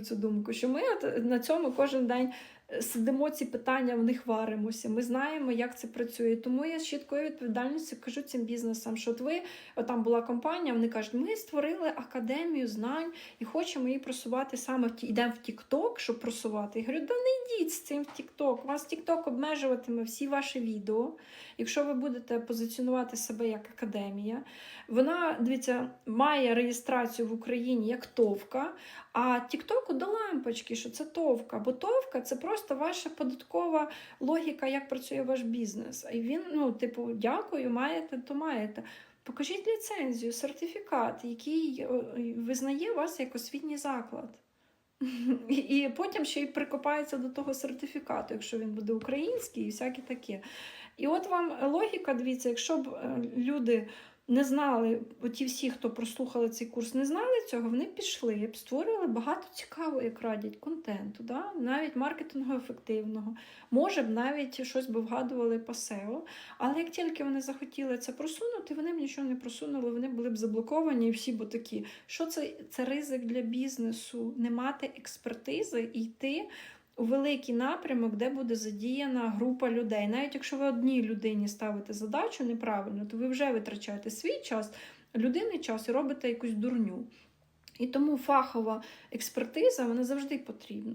цю думку, що ми от на цьому кожен день сидимо ці питання, в них варимося. Ми знаємо, як це працює. Тому я з чіткою відповідальністю кажу цим бізнесам, що от ви от там була компанія, вони кажуть, ми створили академію знань і хочемо її просувати саме в ті, йдемо в TikTok, щоб просувати. Я говорю, да не йдіть з цим в TikTok. Вас TikTok обмежуватиме всі ваші відео. Якщо ви будете позиціонувати себе як академія, вона дивіться, має реєстрацію в Україні як товка, а Тіктоку до лампочки, що це товка. Бо товка це просто ваша податкова логіка, як працює ваш бізнес. І він, ну, типу, дякую, маєте, то маєте. Покажіть ліцензію, сертифікат, який визнає вас як освітній заклад. І, і потім ще й прикопається до того сертифікату, якщо він буде український і всяке таке. І от вам логіка, дивіться, якщо б е, люди не знали, оті всі, хто прослухали цей курс, не знали цього, вони пішли створювали багато цікавого, як радять, контенту, да? навіть маркетингу ефективного. Може б навіть щось би вгадували по SEO. Але як тільки вони захотіли це просунути, вони б нічого не просунули, вони були б заблоковані і всі б такі. Що це? Це ризик для бізнесу, не мати експертизи і йти великий напрямок, де буде задіяна група людей. Навіть якщо ви одній людині ставите задачу неправильно, то ви вже витрачаєте свій час, людини час і робите якусь дурню. І тому фахова експертиза вона завжди потрібна.